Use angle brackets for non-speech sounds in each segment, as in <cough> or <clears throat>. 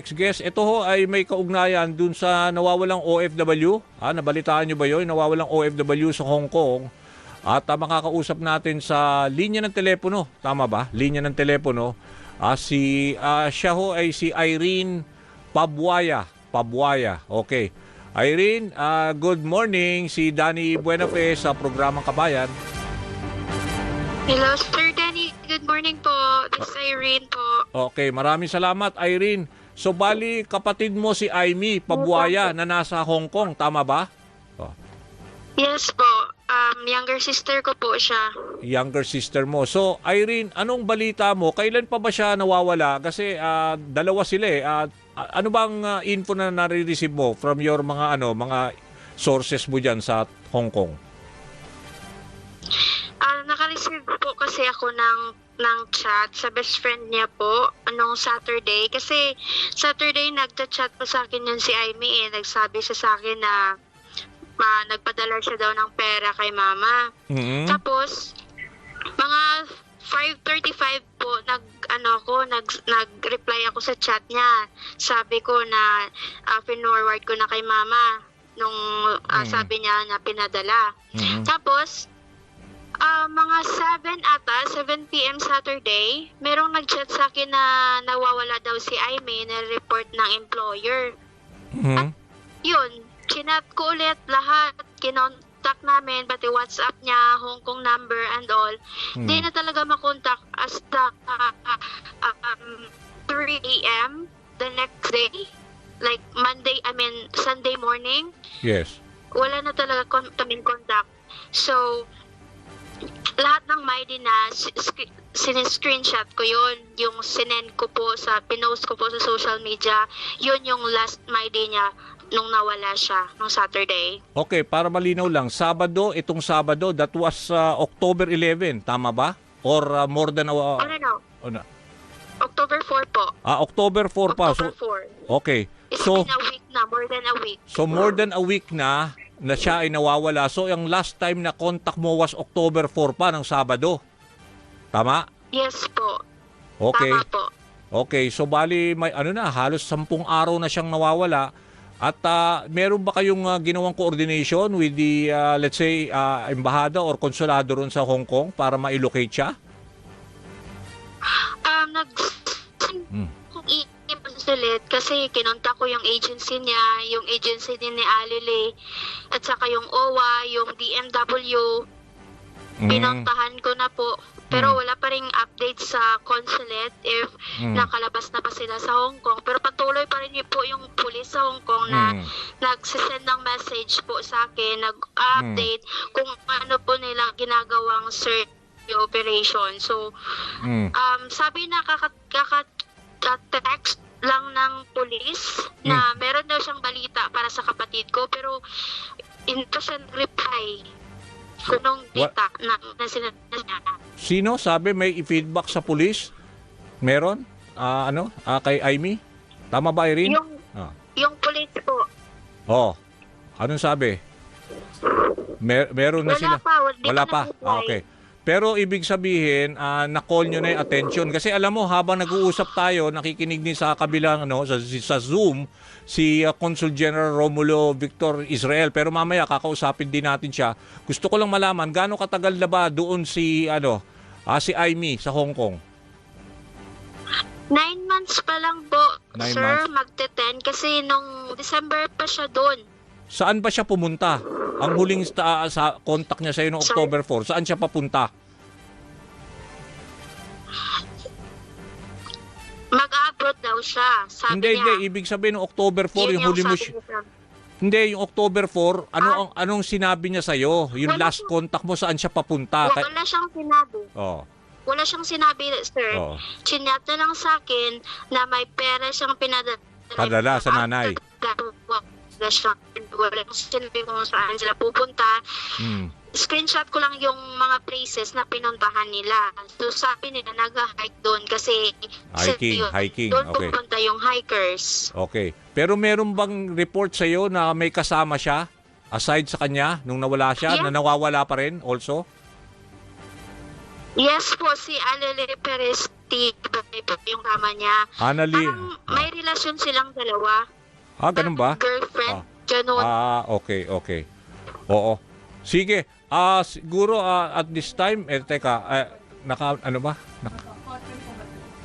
Next guest, ito ho ay may kaugnayan dun sa nawawalang OFW. Ah, nabalitaan nyo ba yun? Nawawalang OFW sa Hong Kong. At ah, makakausap natin sa linya ng telepono. Tama ba? Linya ng telepono. Ah, si, ah, siya ho ay si Irene Pabuaya. Pabuaya. Okay. Irene, ah, good morning. Si Danny Buenafe sa programang Kabayan. Hello, Sir Danny. Good morning po. This is Irene po. Okay, maraming salamat Irene. So bali kapatid mo si Aimee Pabuaya na nasa Hong Kong, tama ba? Oh, Yes po. Um, younger sister ko po siya. younger sister mo. So Irene, anong balita mo? Kailan pa ba siya nawawala? Kasi ah, dalawa sila eh. Ah, ano bang ah, info na nare-receive mo from your mga ano, mga sources mo diyan sa Hong Kong? Ah, naka-receive po kasi ako ng ng chat sa best friend niya po anong Saturday kasi Saturday nagta-chat po sa akin yun si Amy eh nagsabi siya sa akin na ma, nagpadala siya daw ng pera kay mama Mhm. Tapos, mga 5.35 po, nag, ano ako, nag, nag-reply ako sa chat niya. Sabi ko na, uh, forward ko na kay mama nung ah, Mm. sabi niya na pinadala. Mhm. Tapos, ah, mga 7 ata, 7 p.m. Saturday, merong nag-chat sa akin na nawawala daw si Aimee na report ng employer. Mhm. Yun, chinat ko ulit lahat, kinontak namin, pati WhatsApp niya, Hong Kong number and all. Hmm. Di na talaga makontak as the uh, uh, um, 3 a.m. the next day. Like Monday, I mean Sunday morning, Yes. wala na talaga kon- kaming contact. So, lahat ng MyD na s- sk- siniscreenshot ko yun, yung sinend ko po sa, pinost ko po sa social media, yun yung last MyD niya nung nawala siya, nung Saturday. Okay, para malinaw lang, Sabado, itong Sabado, that was ah, October 11, tama ba? Or ah, more than a Oh, no, no. ano? October 4 po. Ah, October 4 pa. October So, 4. okay. It's So, been a week na, more than a week. so more than a week na na siya ay nawawala. So, yung last time na contact mo was October 4 pa ng Sabado. Tama? Yes po. Okay. Tama po. Okay, so bali may ano na, halos sampung araw na siyang nawawala. At ah, meron ba kayong ah, ginawang coordination with the, ah, let's say, ah, embahada or konsulado ron sa Hong Kong para ma-locate siya? Um, nag Hmm. Kung i-email ulit kasi kinontak ko yung agency niya, yung agency din ni Alile, at saka yung OWA, yung DMW, Mm. pinuntahan ko na po. Pero Mm. wala pa ring update sa consulate if Mm. nakalabas na ba sila sa Hong Kong. Pero patuloy pa rin po yung pulis sa Hong Kong na Mm. nagsisend ng message po sa akin, nag-update kung ano po nilang ginagawang search operation. So, Mm. um, sabi na kaka, kaka, text lang ng pulis na meron daw siyang balita para sa kapatid ko pero pa siya reply What? data na, na sinabi niya. Sino sabi may i-feedback sa pulis? Meron? Ah, ano? Ah, kay Aimee? Tama ba, Irene? Yung, Ah. yung pulis po, Oh. Anong sabi? Mer- meron na wala sila. pa, wala, Wala pa. Ah, okay. Pero ibig sabihin, ah, na-call nyo na yung attention. Kasi alam mo, habang nag-uusap tayo, nakikinig din sa kabilang, ano, sa, sa Zoom, si ah, Consul General Romulo Victor Israel. Pero mamaya, kakausapin din natin siya. Gusto ko lang malaman, gaano katagal na ba doon si, ano, ah, si Aimee sa Hong Kong? Nine months pa lang po, Nine sir, months. magte-10 kasi nung December pa siya doon. Saan ba siya pumunta? Ang huling sta- sa contact niya sa noong Sorry? October 4, saan siya papunta? Mag-abroad daw siya, sabi Hindi, niya. hindi. Ibig sabihin ng October 4, yung Yun huli mo siya. Hindi, yung October 4, ano Ah. ang anong sinabi niya sa iyo? Yung Wala last contact mo saan siya papunta? Kay- Wala siyang sinabi. oh, Wala siyang sinabi, sir. oh. Chinat na lang sa akin na may pera siyang pinadala. Padala sa nanay. Wala siyang wala siyang sinabi kung saan sila pupunta. Hmm. Screenshot ko lang yung mga places na pinuntahan nila. So sabi nila nag-hike doon kasi Hiking, yun, hiking, doon okay. pupunta yung hikers. Okay. Pero meron bang report sa iyo na may kasama siya aside sa kanya nung nawala siya Yeah. na nawawala pa rin also? Yes po, si Alele Perez po yung tama niya. Annalie. Parang may relasyon silang dalawa. Ah, ganun ba? Girlfriend. Ah. Ganun. Ah, okay, okay. Oo. Sige. Ah, siguro ah, at this time, eh, teka, eh, naka, ano ba? Naka,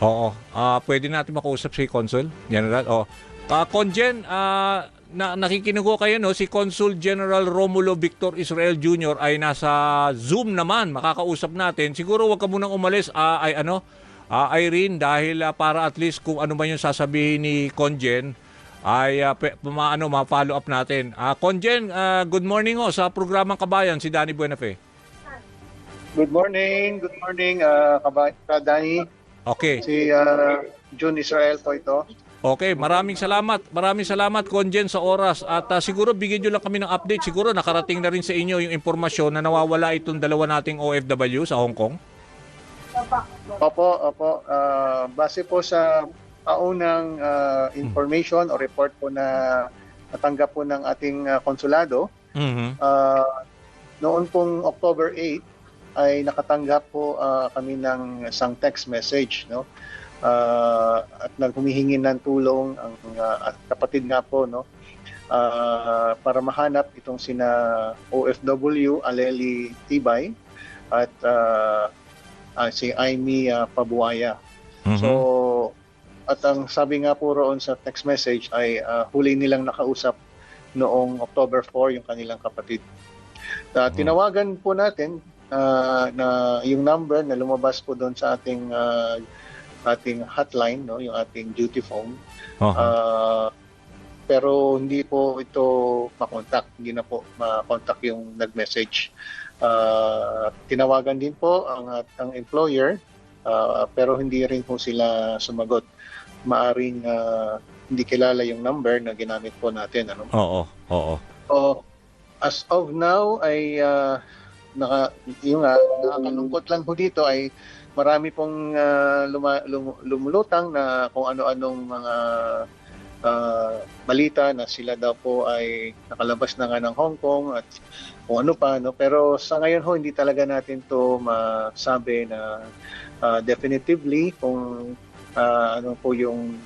Oo. Ah, pwede natin makausap si Consul General. Oh. Ah, Conjen, ah, na, nakikinig ko kayo, no? Si Consul General Romulo Victor Israel Jr. ay nasa Zoom naman. Makakausap natin. Siguro wag ka munang umalis, ah, ay ano, ah, Irene, dahil ah, para at least kung ano man yung sasabihin ni Conjen, ay uh, ano, ma-follow up natin. Ah, Conjen, ah, good morning ho sa programang Kabayan, si Danny Buenafe. Good morning, good morning, uh, Kaba- Kadani. Okay. Si uh, June Israel po ito. Okay, maraming salamat. Maraming salamat, Conjen, sa oras. At ah, siguro bigyan nyo lang kami ng update. Siguro nakarating na rin sa inyo yung impormasyon na nawawala itong dalawa nating OFW sa Hong Kong. Opo, opo. Uh, base po sa paunang uh, information o report po na natanggap po ng ating uh, konsulado, Mhm. uh, noon pong October 8 ay nakatanggap po uh, kami ng isang text message, no? Uh, at naghumihingi ng tulong ang uh, at kapatid nga po, no? Uh, para mahanap itong sina OFW Aleli Tibay at uh, uh, si Aimee uh, Pabuaya. Mhm. So, at ang sabi nga po roon sa text message ay uh, huli nilang nakausap noong October 4 yung kanilang kapatid. Uh. Tinawagan po natin uh, na yung number na lumabas po doon sa ating uh, ating hotline, no, yung ating duty phone. Aha. Uh, pero hindi po ito makontak, hindi na po makontak yung nag-message. Uh, tinawagan din po ang ang employer uh, pero hindi rin po sila sumagot. Maaring uh, hindi kilala yung number na ginamit po natin ano. Oo, oo. So, as of now ay uh, naka yung uh, nakakalungkot lang po dito ay marami pong uh, luma, lum, lumulutang na kung ano-anong mga uh, balita na sila daw po ay nakalabas na nga ng Hong Kong at kung ano pa no pero sa ngayon ho hindi talaga natin to masabi na uh, definitively kung uh, ano po yung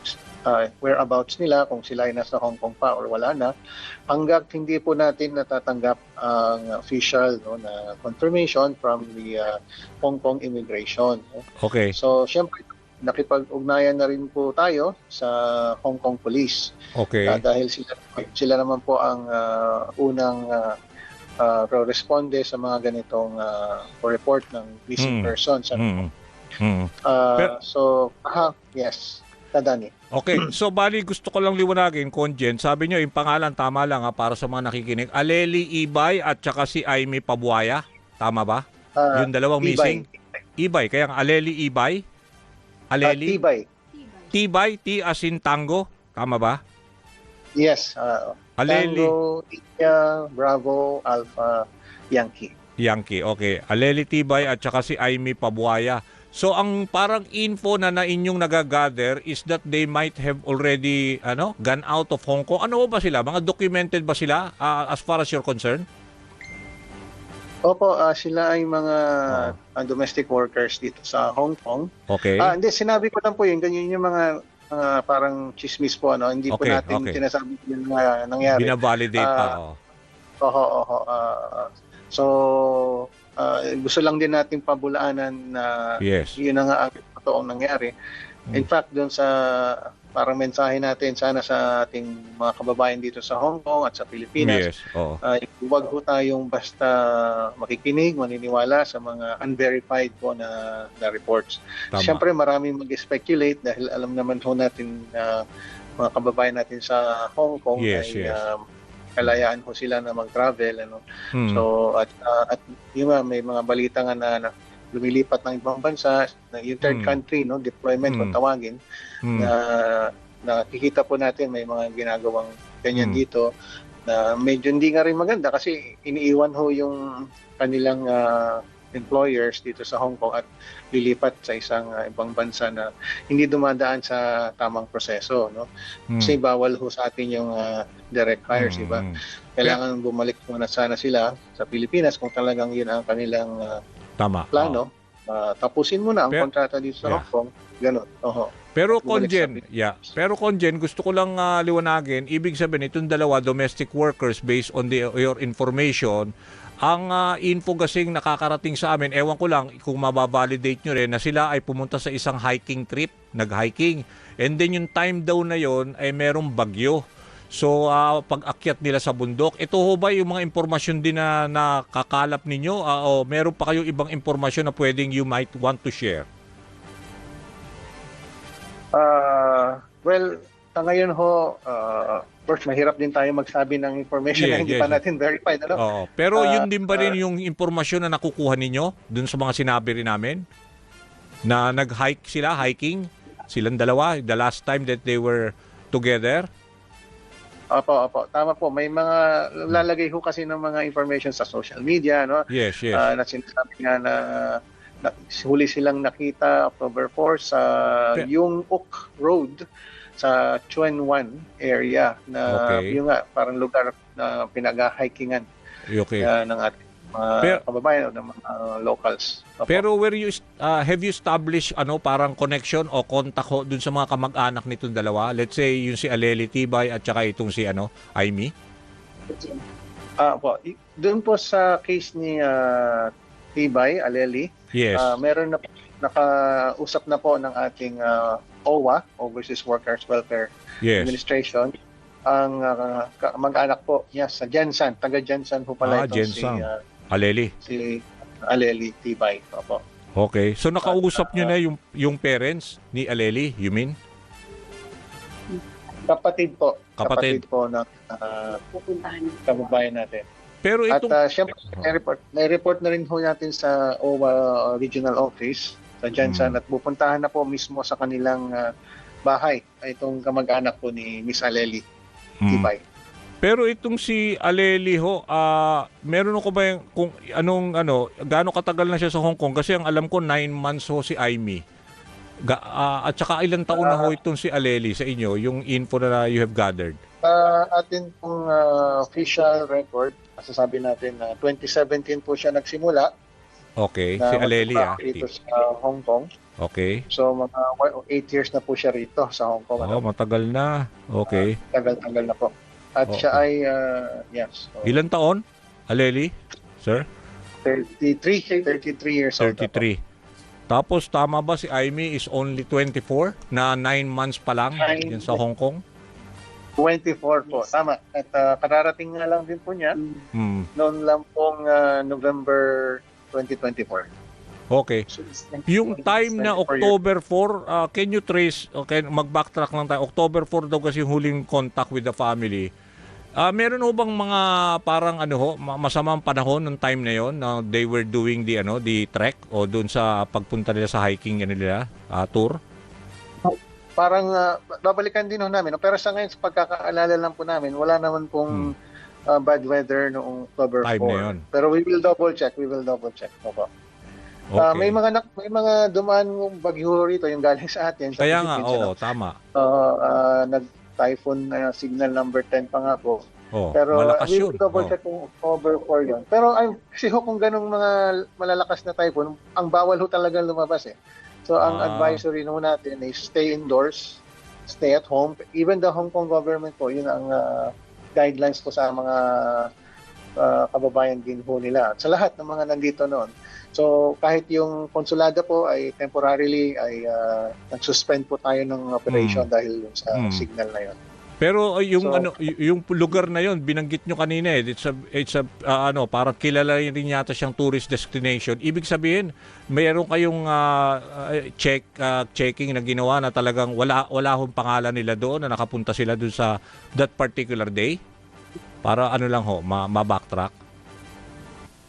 uh, whereabouts nila kung sila ay nasa Hong Kong pa or wala na hanggat hindi po natin natatanggap ang official no, na confirmation from the uh, Hong Kong immigration. no. Okay, So, syempre, nakipag-ugnayan na rin po tayo sa Hong Kong Police okay. uh, dahil sila, sila naman po ang uh, unang uh, uh, responde sa mga ganitong uh, report ng missing Mm. persons. Mhm. Mhm. Uh, Pero- so, aha, yes, Tadani. Okay, so bali gusto ko lang liwanagin, Conjen. Sabi nyo, yung pangalan tama lang ha, para sa mga nakikinig. Aleli Ibay at saka si Aimee Pabuaya. Tama ba? Uh, yung dalawang Tibay. missing? Ibay. Kaya Aleli Ibay. Uh, Aleli. Tibay. Tibay, T as in tango. Tama ba? Yes. Uh, Aleli. Tango, India, Bravo, Alpha, Yankee. Yankee, okay. Aleli Tibay at saka si Aimee Pabuaya. So ang parang info na na inyong nagagather is that they might have already ano gone out of Hong Kong. Ano ba sila? Mga documented ba sila ah, as far as you're concerned? Opo, ah, sila ay mga Oh. ah, domestic workers dito sa Hong Kong. Okay. Ah, hindi, sinabi ko lang po yun. Ganyan yung mga ah, parang chismis po. Ano? Hindi po Okay, natin okay. sinasabi yung na nangyari. Binavalidate pa. Ah, oh. Oho, oho. ah, so, gusto lang din natin pabulaanan na Yes. yun na nga ang totoong nangyari. In fact, doon sa parang mensahe natin sana sa ating mga kababayan dito sa Hong Kong at sa Pilipinas, Yes. Uh, huwag ho tayong basta makikinig, maniniwala sa mga unverified po na, na reports. Tama. Siyempre maraming mag-speculate dahil alam naman ho natin na mga kababayan natin sa Hong Kong Yes, ay yes. um, kalayaan ho sila na mag-travel ano. Hmm. So at uh, at yun nga may mga balita nga na, na lumilipat ng ibang bansa, na yung third Hmm. country no, deployment kung Hmm. tawagin Hmm. na nakikita po natin may mga ginagawang ganyan Mm. dito na medyo hindi nga rin maganda kasi iniiwan ho yung kanilang ah, employers dito sa Hong Kong at lilipat sa isang ah, ibang bansa na hindi dumadaan sa tamang proseso no Hmm. kasi bawal ho sa atin yung ah, direct hires Hmm. iba kailangan bumalik muna sana sila sa Pilipinas kung talagang yun ang kanilang ah, Tama. plano Ah, tapusin muna ang Pero- kontrata dito sa Yeah. Hong Kong Ganun. Oho. Pero Conjen, yeah. Pero Conjen, gusto ko lang ah, liwanagin, ibig sabihin itong dalawa domestic workers based on the your information, ang ah, info kasing nakakarating sa amin, ewan ko lang kung mababalidate nyo rin na sila ay pumunta sa isang hiking trip, nag-hiking. And then yung time daw na yon ay merong bagyo. So ah, pag-akyat nila sa bundok, ito ho ba yung mga impormasyon din na nakakalap ninyo Ah, o meron pa kayo ibang impormasyon na pwedeng you might want to share? Ah, well, sa ngayon ho, ah, first, mahirap din tayo magsabi ng information Yeah, na hindi yeah, pa yeah. natin verified. Ano? Oo. Pero Ah, yun din ba rin yung impormasyon na nakukuha ninyo dun sa mga sinabi rin namin? Na nag-hike sila, hiking? Silang dalawa, the last time that they were together? Opo, opo. Tama po. May mga lalagay ho kasi ng mga information sa social media, no? Yes, yes. Ah, na sinasabi nga na, na huli silang nakita October 4 sa Pe- yung Oak Road sa Chuan 1 area na Okay. yung nga parang lugar na pinag-hikingan okay. ah, ng ating mga Pero- kababayan o ng mga locals. Opo. Pero were you ah, have you established ano parang connection o contact ho dun sa mga kamag-anak nitong dalawa? Let's say yung si Aleli Tibay at saka itong si ano, Aimee? Ah, po. I- Doon po sa case ni ah, Tibay, Aleli, Yes. ah, meron na nakausap na po ng ating ah, OWA, Overseas Workers Welfare yes. Administration, ang ka- mag-anak po niya sa Jensan, taga Jensan po pala Ah, ito Jensan. si, ah, Aleli. si Aleli Tibay. Opo. Okay. So nakausap At, nyo ah, na yung yung parents ni Aleli, you mean? Kapatid po. Kapatid. po ng ah, kababayan natin. Pero At itong uh, syempre, may report, may report na rin po natin sa OWA Regional Office sa Jansan Hmm. at pupuntahan na po mismo sa kanilang ah, bahay itong kamag-anak po ni Miss Aleli. Tibay. Pero itong si Aleli ho, ah, meron ko ba yung, kung anong ano, gaano katagal na siya sa Hong Kong? Kasi ang alam ko 9 months ho si Aimee. Ga, ah, at saka ilang taon na ho itong si Aleli sa inyo, yung info na you have gathered. Sa atin pong ah, official record, masasabi natin na 2017 po siya nagsimula Okay, na si Aleli ah. dito sa Hong Kong. Okay. So mga 8 years na po siya rito sa Hong Kong. Oh, Ano? matagal na. Okay. Tagal-tagal na po. At Okay. siya ay, ah, yes, so, Ilang taon? Aleli? Sir? 33, 33 years old. na po. 33. Tapos tama ba si Aimee is only 24 na 9 months pa lang yan sa Hong Kong? 24 po, tama. At ah, kararating nga lang din po niya Hmm. noon lang pong ah, November 2024. Okay. Yung time na 24 years. October 4, uh, can you trace, okay, mag-backtrack lang tayo. October 4 daw kasi yung huling contact with the family. Ah, meron ho bang mga parang ano ho, ma- masamang panahon ng time na yon na they were doing the ano, the trek o doon sa pagpunta nila sa hiking ano nila, ah, tour? Parang ah, babalikan din ho namin. Pero sa ngayon, sa pagkakaalala lang po namin, wala naman pong ah, bad weather noong October. Time 4. na yun. Pero we will double check, we will double check. Opo. Okay. Ah, may mga nak- may mga dumaan ng bagyo rito yung galing sa atin sa Kaya nga, oo, tama. Oo, ah, nag-typhoon na signal number 10 pa nga po. Oh, Pero malakas we yun. will double Oh. check kung October 4 yun. Pero ay, ho kung ganong mga malalakas na typhoon, ang bawal ho talaga lumabas eh. So ang Ah. advisory no natin is stay indoors, stay at home. Even the Hong Kong government po, yun ang ah, guidelines po sa mga ah, kababayan din ho nila. At sa lahat ng mga nandito noon. So kahit yung konsulada po ay temporarily ay ah, nag-suspend po tayo ng operation dahil yun sa Mm. signal na yun. Pero uh, yung So- ano yung lugar na yon binanggit nyo kanina eh it's a it's a uh, ano parang kilala rin yata siyang tourist destination. Ibig sabihin, mayroon kayong uh, uh, check uh, checking na ginawa na talagang wala wala hong pangalan nila doon na nakapunta sila doon sa that particular day. Para ano lang ho, ma- ma-backtrack.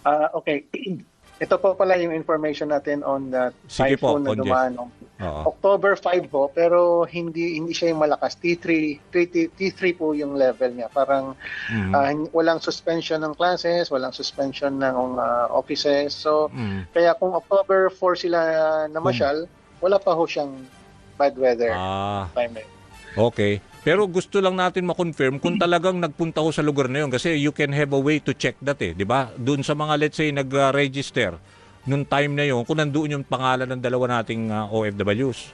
Ah, okay. <clears throat> Ito po pala yung information natin on the Sige po, typhoon na Conje. dumaan Oo. October 5 po, pero hindi hindi siya yung malakas. T3, T3, T3 po yung level niya. Parang Mm. hin- walang suspension ng classes, walang suspension ng ah, offices. So, Mm. kaya kung October 4 sila namasyal, wala pa ho siyang bad weather Ah, time yun. Okay. Pero gusto lang natin ma-confirm kung talagang nagpunta ko sa lugar na yun kasi you can have a way to check that eh, 'di ba? Doon sa mga let's say nag-register nung time na yun, kung nandoon yung pangalan ng dalawa nating uh, OFWs.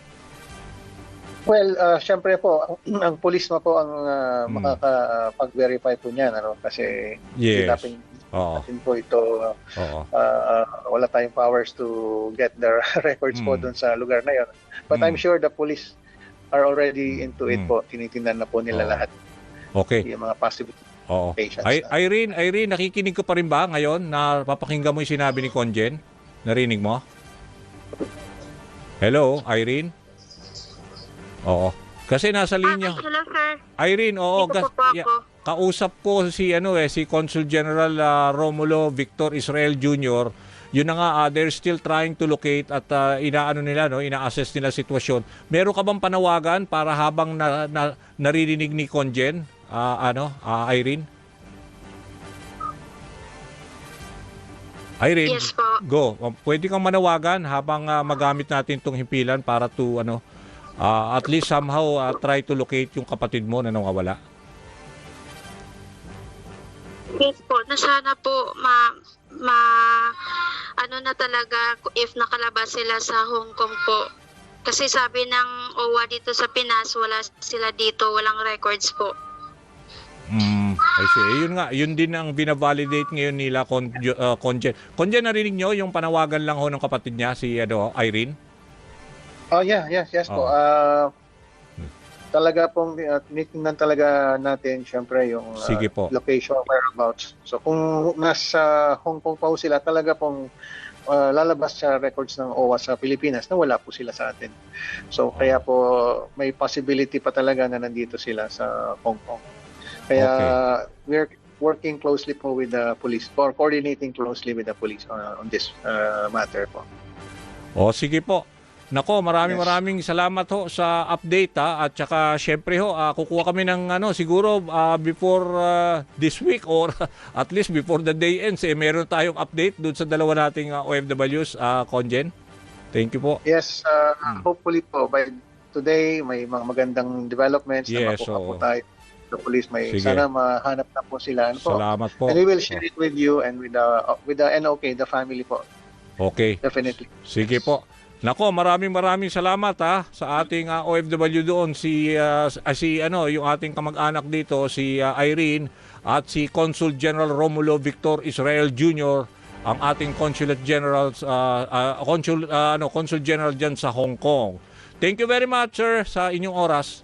Well, uh, syempre po, ang, <clears throat> ang police na po ang uh, Hmm. makakapag-verify po niyan. Ano? Kasi Yes. natin, Oo. natin po ito, uh, Oo. uh, wala tayong powers to get the <laughs> records po Hmm. doon sa lugar na yon. But I'm Hmm. sure the police are already into it Hmm. po. Tinitingnan na po nila Oo. lahat Okay. yung mga possible Oo. patients. Na. Irene, Irene, nakikinig ka pa rin ba ngayon na papakinggan mo yung sinabi ni Conjen? Narinig mo? Hello, Irene? Oo. Kasi nasa linya. Ah, hello sir. Irene, oo. Dito gas- po ako. ya- kausap ko si ano eh si Consul General ah, Romulo Victor Israel Jr. Yun na nga ah, they're still trying to locate at ah, inaano nila no, ina-assess nila sitwasyon. Meron ka bang panawagan para habang na, na, naririnig ni Conjen ah, ano, ah, Irene? Irene, Yes po. go. Um, Pwede kang manawagan habang ah, magamit natin tong himpilan para to ano ah, at least somehow ah, try to locate yung kapatid mo na nawawala. Yes po, na sana po ma ma ano na talaga if nakalabas sila sa Hong Kong po. Kasi sabi ng OWA dito sa Pinas, wala sila dito, walang records po. Mm, I see. Eh, yun nga, yun din ang binavalidate ngayon nila Con, uh, Conjen. Conjen, narinig nyo yung panawagan lang ho ng kapatid niya, si ano, Irene? Oh, yeah, yes, yes po. Oo. Ah, talaga pong uh, tinitingnan talaga natin syempre yung ah, Sige po. location whereabouts. So kung nasa Hong Kong pa po sila, talaga pong ah, lalabas sa records ng OWA sa Pilipinas na wala po sila sa atin. So kaya po may possibility pa talaga na nandito sila sa Hong Kong. Kaya we're working closely po with the police or coordinating closely with the police uh, on this uh, matter po. O, sige po. Nako, maraming Yes. maraming salamat ho sa update ha. At saka syempre ho, ah, kukuha kami ng ano, siguro ah, before ah, this week or <laughs> at least before the day ends, eh, meron tayong update doon sa dalawa nating ah, OFWs, ah, Conjen. Thank you po. Yes, uh, Hmm. hopefully po by today may mga magandang developments na Yes, makuha po tayo. The police may Sige. sana mahanap na po sila. Ano po? Salamat po. And we will share it with you and with the with the NOK, the family po. Okay. Definitely. Sige po. Nako, maraming maraming salamat ha sa ating ah, OFW doon si ah, si ano, yung ating kamag-anak dito si ah, Irene at si Consul General Romulo Victor Israel Jr. ang ating Consulate General ah, ah, Consul ah, ano, Consul General diyan sa Hong Kong. Thank you very much sir sa inyong oras.